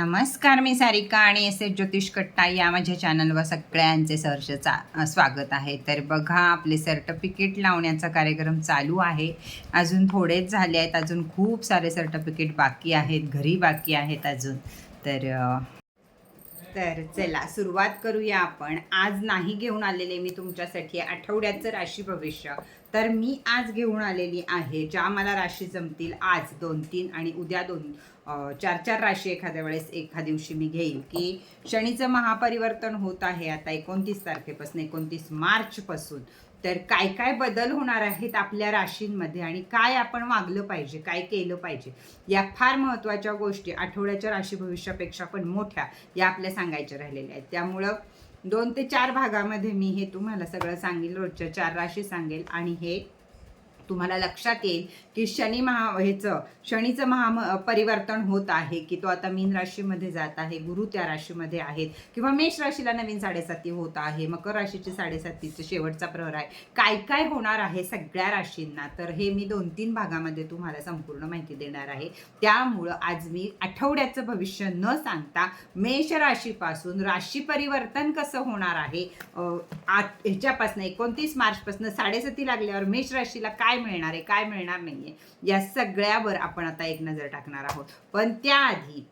नमस्कार मी सारिका आणि S S ज्योतिष कट्टा या माझ्या चॅनलवर सगळ्यांचे सहर्षचा स्वागत आहे. तर बघा आपले सर्टिफिकेट लावण्याचा कार्यक्रम चालू आहे. अजून थोडेच झाले आहेत. अजून खूप सारे सर्टिफिकेट बाकी आहेत. घरी बाकी आहेत अजून. तर तर चला सुरुवात करूया आपण. आज नाही घेऊन आलेले मी तुमच्यासाठी आठवड्याचं राशी भविष्य. तर मी आज घेऊन आलेली आहे. ज्या मला राशी जमतील आज दोन तीन आणि उद्या दोन. चार चार राशी एखाद्या वेळेस एखाद्या दिवशी मी घेईल की शनीचं महापरिवर्तन होत आहे. आता एकोणतीस तारखेपासून एकोणतीस मार्चपासून. तर काय काय बदल होणार आहेत आपल्या राशींमध्ये आणि काय आपण वागलं पाहिजे काय केलं पाहिजे या फार महत्त्वाच्या गोष्टी आठवड्याच्या राशी भविष्यापेक्षा पण मोठ्या या आपल्या सांगायच्या राहिलेल्या आहेत. त्यामुळं दोन ते चार भागामध्ये मी हे तुम्हाला सगळं सांगेल रोजच्या चार राशी सांगेल आणि हे तुम्हाला लक्षात येईल की शनी महा ह्याचं शनीचं महा परिवर्तन होत आहे की तो आता मीन राशीमध्ये जात आहे गुरु त्या राशीमध्ये आहेत किंवा मेष राशीला नवीन साडेसाती होत आहे मकर राशीची साडेसातीचं शेवटचा प्रहर आहे. काय काय होणार आहे सगळ्या राशींना? तर हे मी दोन तीन भागामध्ये तुम्हाला संपूर्ण माहिती देणार आहे. त्यामुळं आज मी आठवड्याचं भविष्य न सांगता मेष राशीपासून राशी परिवर्तन कसं होणार आहे? आत ह्याच्यापासून एकोणतीस मार्चपासून साडेसाती लागल्यावर मेष राशीला काय मिळणार आहे काय मिळणार नाहीये या सगळ्यावर आपण आता एक नजर टाकणार आहोत. पण त्याआधी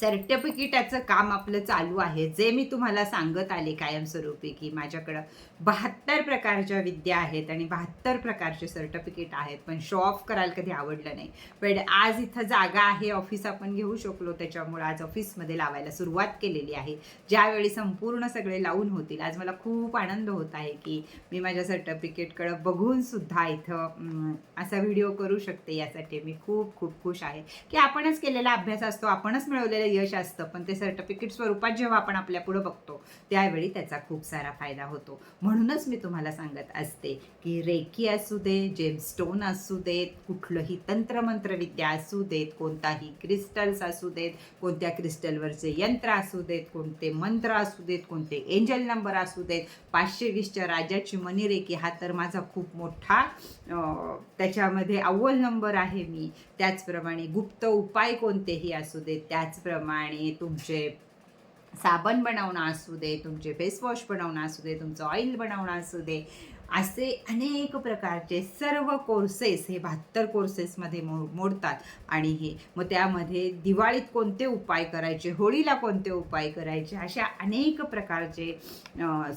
सर्टिफिकेटाचं काम आपलं चालू आहे. जे मी तुम्हाला सांगत आले कायमस्वरूपी की माझ्याकडं बहात्तर प्रकारच्या विद्या आहेत आणि बहात्तर प्रकारचे सर्टिफिकेट आहेत. पण शो ऑफ करायला कधी आवडलं नाही. पण आज इथं जागा आहे ऑफिस आपण घेऊ शकलो. त्याच्यामुळे आज ऑफिसमध्ये लावायला सुरुवात केलेली आहे. ज्यावेळी संपूर्ण सगळे लावून होतील आज मला खूप आनंद होत आहे की मी माझ्या सर्टिफिकेटकडं बघून सुद्धा इथं असा व्हिडिओ करू शकते यासाठी मी खूप खूप खुश आहे. की आपणच केलेला अभ्यास असतो आपणच मिळवलेलं यश असतं पण ते सर्टिफिकेट स्वरूपात जेव्हा आपण आपल्या पुढे बघतो त्यावेळी त्याचा खूप सारा फायदा होतो. म्हणूनच मी तुम्हाला सांगत असते की रेकी असू दे जेमस्टोन असू देत कुठलंही तंत्रमंत्र विद्या असू देत कोणताही क्रिस्टल्स असू देत कोणत्या क्रिस्टलवरचे यंत्र असू देत कोणते मंत्र असू देत कोणते एंजल नंबर असू देत पाचशे वीसच्या राजाची मनीरेकी हा तर माझा खूप मोठा त्याच्यामध्ये अव्वल नंबर आहे मी. त्याचप्रमाणे गुप्त उपाय कोणतेही असू देत त्याचप्रमाणे तुमचे साबण बनवणं असू दे तुमचे फेसवॉश बनवणं असू दे तुमचं ऑइल बनवणं असू दे असे अनेक प्रकारचे सर्व कोर्सेस हे बहात्तर कोर्सेसमध्ये मो मोडतात. आणि हे मग त्यामध्ये दिवाळीत कोणते उपाय करायचे होळीला कोणते उपाय करायचे अशा अनेक प्रकारचे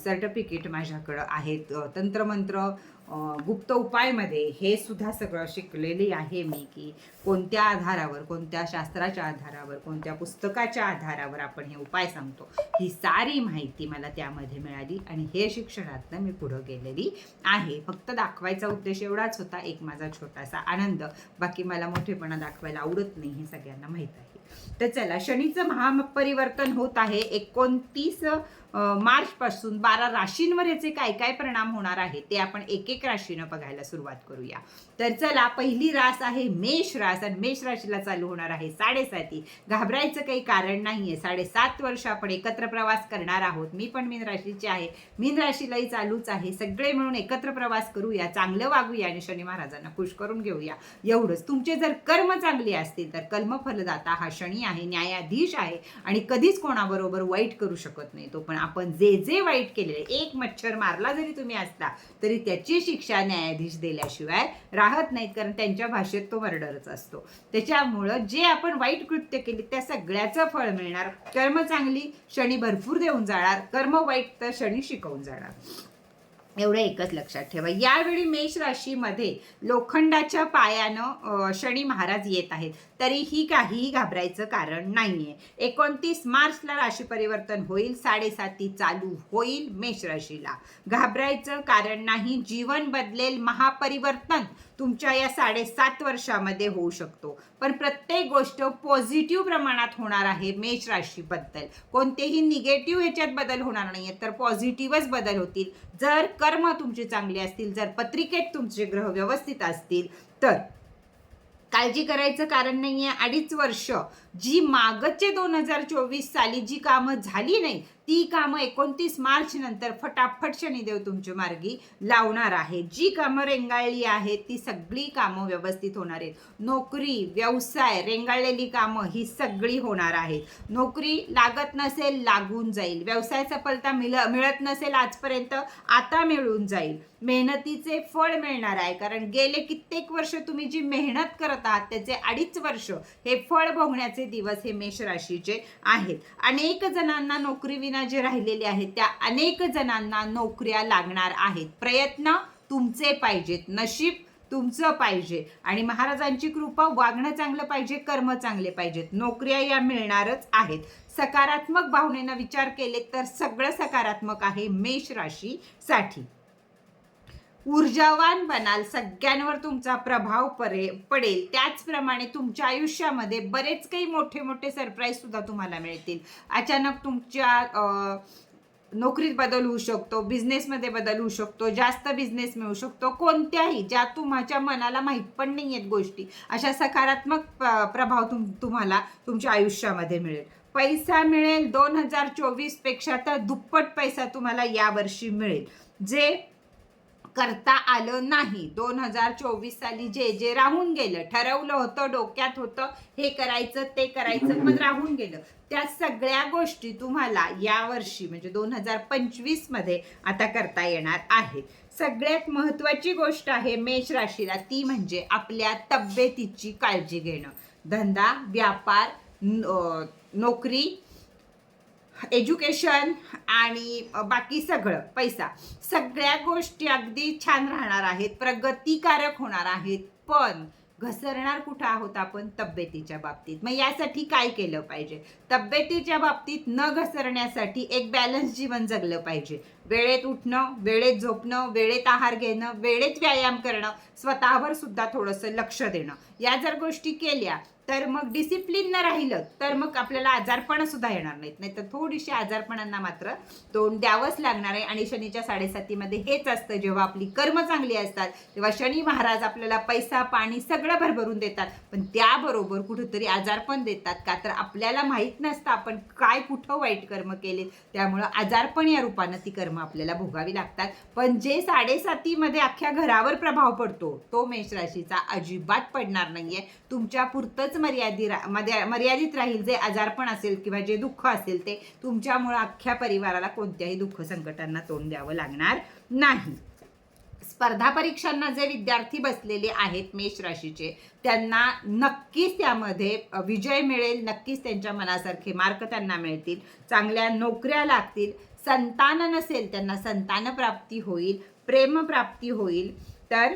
सर्टिफिकेट माझ्याकडं आहेत. तंत्रमंत्र गुप्त उपायमध्ये हे सुद्धा सगळं शिकलेली आहे मी की कोणत्या आधारावर कोणत्या शास्त्राच्या आधारावर कोणत्या पुस्तकाच्या आधारावर आपण हे उपाय सांगतो. ही सारी माहिती मला त्यामध्ये मिळाली आणि हे शिक्षणातनं मी पुढं गेलेली आहे. फक्त दाखवायचा उद्देश एवढाच होता. एक माझा छोटासा आनंद. बाकी मला मोठेपणा दाखवायला आवडत नाही हे सगळ्यांना माहीत आहे. तर चला शनीचं महापरिवर्तन होत आहे. एकोणतीस मार्च पासून बारा राशींवर याचे काय काय परिणाम होणार आहे ते आपण एक एक राशीनं बघायला सुरुवात करूया. तर चला पहिली रास आहे मेष रास आणि मेष राशीला चालू होणार आहे साडेसाती. घाबरायचं काही कारण नाहीये. साडेसात वर्ष आपण एकत्र प्रवास करणार आहोत. मी पण मीन राशीची आहे. मीन राशीलाही चालूच आहे. सगळे मिळून एकत्र प्रवास करूया. चांगलं वागूया आणि शनी महाराजांना खुश करून घेऊया. एवढंच. तुमचे जर कर्म चांगले असतील तर कर्मफलदाता हा शनी आहे न्यायाधीश आहे आणि कधीच कोणाबरोबर वाईट करू शकत नाही तो. पण आपण जे जे वाईट केलेले एक मच्छर मारला जरी तुम्ही असला तरी त्याची शिक्षा न्यायाधीश दिल्याशिवाय राहत नाहीत कारण त्यांच्या भाषेत तो मर्डरच असतो. त्याच्यामुळं जे आपण वाईट कृत्य केली त्या सगळ्याचं फळ मिळणार. कर्म चांगली शनी भरपूर देऊन जाणार कर्म वाईट तर शनी शिकवून जाणार. एवढं एकच लक्षात ठेवा. यावेळी मेष राशीमध्ये लोखंडाच्या पायानं शनी महाराज येत आहेत. तरीही काहीही घाबरायचं कारण नाहीये. एकोणतीस मार्चला राशी परिवर्तन होईल साडेसाती चालू होईल मेष राशीला. घाबरायचं कारण नाही जीवन बदलेल महापरिवर्तन तुमच्या या साडेसात वर्षामध्ये होऊ शकतो. पण प्रत्येक गोष्ट पॉझिटिव्ह प्रमाणात होणार आहे मेष राशीबद्दल. कोणतेही निगेटिव्ह ह्याच्यात बदल होणार नाही आहेत तर पॉझिटिव्हच बदल होतील. जर कर्म तुमचे चांगले असतील जर पत्रिकेत तुमचे ग्रह व्यवस्थित असतील तर काळजी करायचं कारण नाही आहे अडीच वर्ष जी मागचे दोन हजार चोवीस साली जी कामं झाली नाही ती कामं एकोणतीस मार्च नंतर फटाफट शनिदेव तुमच्या मार्गी लावणार आहे जी कामं रेंगाळली आहेत ती सगळी कामं व्यवस्थित होणार आहेत. नोकरी व्यवसाय रेंगाळलेली कामं ही सगळी होणार आहेत. नोकरी लागत नसेल लागून जाईल. व्यवसाय सफलता मिळ मिळत नसेल आजपर्यंत आता मिळून जाईल. मेहनतीचे फळ मिळणार आहे कारण गेले कित्येक वर्ष तुम्ही जी मेहनत करत आहात त्याचे अडीच वर्ष हे फळ भोगण्याचे दिवस हे मेष राशीचे आहेत. अनेक जणांना नोकरीविना जे राहिलेले आहेत त्या अनेक जणांना नोकऱ्या लागणार आहेत. प्रयत्न तुमचे पाहिजेत नशीब तुमचं पाहिजे. आणि महाराजांची कृपा वागणं चांगलं पाहिजे कर्म चांगले पाहिजेत. नोकऱ्या या मिळणारच आहेत. सकारात्मक भावनेनं विचार केले तर सगळं सकारात्मक आहे मेष राशीसाठी ऊर्जावान बनाल सगळ्यांवर तुमचा प्रभाव परे पडेल. त्याचप्रमाणे तुमच्या आयुष्यामध्ये बरेच काही मोठे मोठे सरप्राईज सुद्धा तुम्हाला मिळतील. अचानक तुमच्या नोकरीत बदल होऊ शकतो बिझनेसमध्ये बदल होऊ शकतो जास्त बिझनेस मिळू शकतो कोणत्याही ज्या तुमच्या मनाला माहीत पण नाही आहेत गोष्टी अशा सकारात्मक प्रभाव तुम तुम्हाला तुमच्या आयुष्यामध्ये मिळेल. पैसा मिळेल दोन हजार चोवीसपेक्षा तर दुप्पट पैसा तुम्हाला यावर्षी मिळेल. जे करता आलं नाही. दोन हजार चोवीस साली जे जे राहून गेलं ठरवलं होतं डोक्यात होतं हे करायचं ते करायचं पण राहून गेलं. त्या सगळ्या गोष्टी तुम्हाला यावर्षी म्हणजे दोन हजार पंचवीसमध्ये आता करता येणार आहेत सगळ्यात महत्वाची गोष्ट आहे मेष राशीला ती म्हणजे आपल्या तब्येतीची काळजी घेणं. धंदा व्यापार नोकरी एज्युकेशन आणि बाकी सगळं पैसा. सगळ्या गोष्टी अगदी छान राहणार आहेत प्रगतिकारक होणार आहेत पण घसरणार कुठं आहोत आपण? तब्येतीच्या बाबतीत. मग यासाठी काय केलं पाहिजे? तब्येतीच्या बाबतीत न घसरण्यासाठी एक बॅलन्स जीवन जगलं पाहिजे. वेळेत उठणं वेळेत झोपणं वेळेत आहार घेणं वेळेत व्यायाम करणं स्वतःवर सुद्धा थोडंसं लक्ष देणं. या जर गोष्टी केल्या तर मग डिसिप्लिन न राहिलं तर मग आपल्याला आजारपण सुद्धा येणार नाहीत. नाही तर थोडीशी आजारपणांना मात्र तोंड द्यावंच लागणार आहे. आणि शनीच्या साडेसातीमध्ये हेच असतं जेव्हा आपली कर्म चांगली असतात तेव्हा शनी महाराज आपल्याला पैसा पाणी सगळं भरभरून देतात. पण त्याबरोबर कुठंतरी आजारपण देतात. का तर आपल्याला माहीत नसतं आपण काय कुठं वाईट कर्म केले त्यामुळं आजारपण या रूपानं ती कर्म आपल्याला भोगावी लागतात. पण जे साडेसातीमध्ये अख्ख्या घरावर प्रभाव पडतो तो मेष राशीचा अजिबात पडणार नाहीये. तुमच्या पुरतच मर्यादित रा- मर्यादित राहील जे आजारपण असेल किंवा जे दुःख असेल ते तुमच्यामुळं अख्ख्या परिवाराला कोणत्याही दुःख संकटांना तोंड द्यावं लागणार नाही. स्पर्धा परीक्षांना जे विद्यार्थी बसलेले आहेत मेष राशीचे त्यांना नक्कीच त्यामध्ये विजय मिळेल नक्कीच त्यांच्या मनासारखे मार्क त्यांना मिळतील चांगल्या नोकऱ्या लागतील संतान नसेल त्यांना संतान प्राप्ती होईल प्रेम प्राप्ती होईल. तर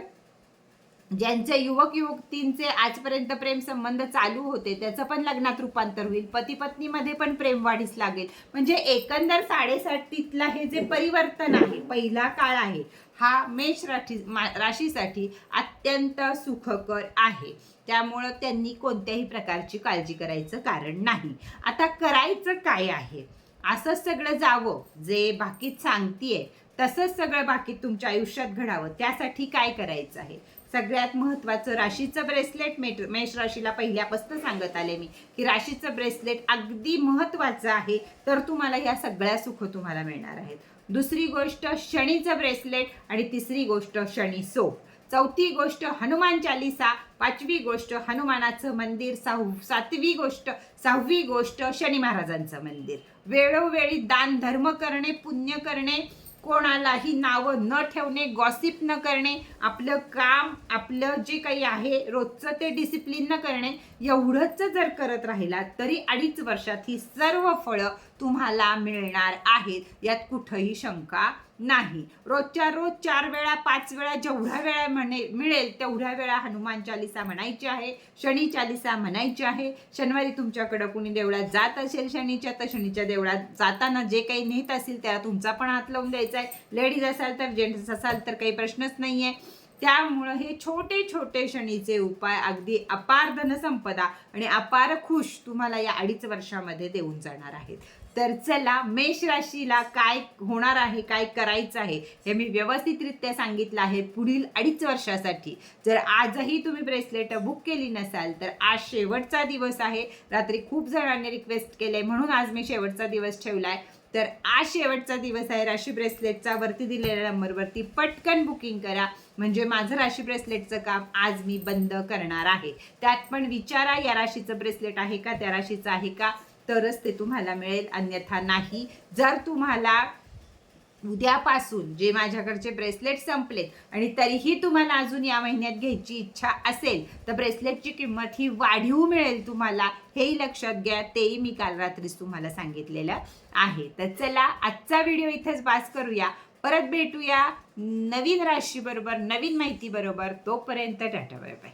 ज्यांचे युवक युवतींचे आजपर्यंत प्रेम संबंध चालू होते त्याचं पण लग्नात रूपांतर होईल. पती पत्नीमध्ये पण प्रेम वाढीस लागेल. म्हणजे एकंदर साडेसातीतला हे जे परिवर्तन आहे पहिला काळ आहे हा मेष राशी राशीसाठी अत्यंत सुखकर आहे. त्यामुळं त्यांनी कोणत्याही प्रकारची काळजी करायचं कारण नाही. आता करायचं काय आहे? असंच सगळं जावं जे बाकी सांगतीये तसंच सगळं बाकी तुमच्या आयुष्यात घडावं. त्यासाठी काय करायचं आहे? सगळ्यात महत्त्वाचं राशीचं ब्रेसलेट मेट मेष राशीला पहिल्यापासून सांगत आले मी की राशीचं ब्रेसलेट अगदी महत्त्वाचं आहे तर तुम्हाला ह्या सगळ्या सुख तुम्हाला मिळणार आहेत. दुसरी गोष्ट शनीचं ब्रेसलेट आणि तिसरी गोष्ट शनी सोप. चौथी गोष्ट हनुमान चालिसा. पाचवी गोष्ट हनुमानाचं मंदिर. सहाव सातवी गोष्ट सहावी गोष्ट शनी महाराजांचं मंदिर. वेळोवेळी दान धर्म करणे पुण्य करणे कोणालाही नावं न ठेवणे गॉसिप न करणे आपलं काम आपलं जे काही आहे रोजचं ते डिसिप्लिन न करणे एवढंच जर करत राहिला तरी अडीच वर्षात ही सर्व फळं तुम्हाला मिळणार आहेत. यात कुठंही शंका नाही. रोजच्या रोज चार वेळा पाच वेळा जेवढ्या वेळा म्हणे मिळेल तेवढ्या वेळा हनुमान चालिसा म्हणायची आहे शनी चालिसा म्हणायची आहे. शनिवारी तुमच्याकडं कुणी देवळात जात असेल शनीच्या तर शनीच्या देवळात जाताना जे काही नेत असेल त्याला तुमचा पण हात लावून द्यायचा आहे. लेडीज असाल तर जेंट्स असाल तर काही प्रश्नच नाही आहे त्यामुळं हे छोटे छोटे शनीचे उपाय अगदी अपार धनसंपदा आणि अपार खुश तुम्हाला या अडीच वर्षामध्ये देऊन जाणार आहेत. तर चला मेष राशीला काय होणार आहे काय करायचं आहे हे मी व्यवस्थितरित्या सांगितलं आहे पुढील अडीच वर्षासाठी. जर आजही तुम्ही ब्रेसलेट बुक केली नसाल तर आज शेवटचा दिवस आहे. रात्री खूप जणांनी रिक्वेस्ट केले म्हणून आज मी शेवटचा दिवस ठेवलाय. तर आज शेवटचा दिवस आहे. राशी ब्रेसलेटचा वरती दिलेल्या नंबरवरती पटकन बुकिंग करा. म्हणजे माझं राशी ब्रेसलेटचं काम आज मी बंद करणार आहे. त्यात पण विचारा या राशीचं ब्रेसलेट आहे का त्या राशीचं आहे का? तरच ते तुम्हाला मिळेल. अन्यथा नाही. जर तुम्हाला उद्यापासून जे माझ्याकडचे ब्रेसलेट संपलेत आणि तरीही तुम्हाला अजून या महिन्यात घ्यायची इच्छा असेल तर ब्रेसलेटची किंमत ही वाढीव मिळेल तुम्हाला हेही लक्षात घ्या. तेही मी काल रात्रीच तुम्हाला सांगितलेलं आहे. तर चला आजचा व्हिडिओ इथेच पास करूया. परत भेटूया नवीन राशी बरोबर नवीन माहिती बरोबर तोपर्यंत टाटा बाय बाय.